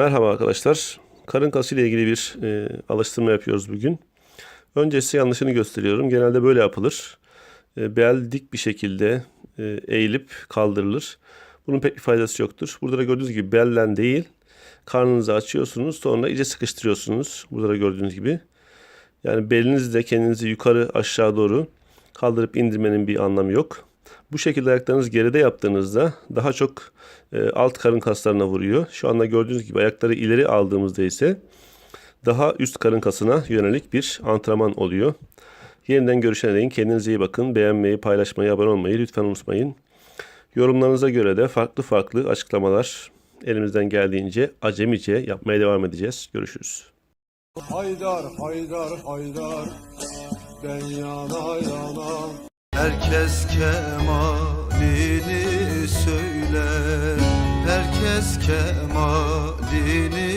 Merhaba arkadaşlar. Karın kası ile ilgili bir e, alıştırma yapıyoruz bugün. Önce size yanlışını gösteriyorum. Genelde böyle yapılır. E, bel dik bir şekilde e, eğilip kaldırılır. Bunun pek bir faydası yoktur. Burada da gördüğünüz gibi belden değil, karnınızı açıyorsunuz. Sonra iyice sıkıştırıyorsunuz. Burada da gördüğünüz gibi. Yani belinizle kendinizi yukarı aşağı doğru kaldırıp indirmenin bir anlamı yok. Bu şekilde ayaklarınız geride yaptığınızda daha çok e, alt karın kaslarına vuruyor. Şu anda gördüğünüz gibi ayakları ileri aldığımızda ise daha üst karın kasına yönelik bir antrenman oluyor. Yeniden görüşene değin kendinize iyi bakın. Beğenmeyi, paylaşmayı, abone olmayı lütfen unutmayın. Yorumlarınıza göre de farklı farklı açıklamalar elimizden geldiğince acemice yapmaya devam edeceğiz. Görüşürüz. Haydar, Haydar, Haydar Ben yana yana Herkes kemalini söyler Herkes kemalini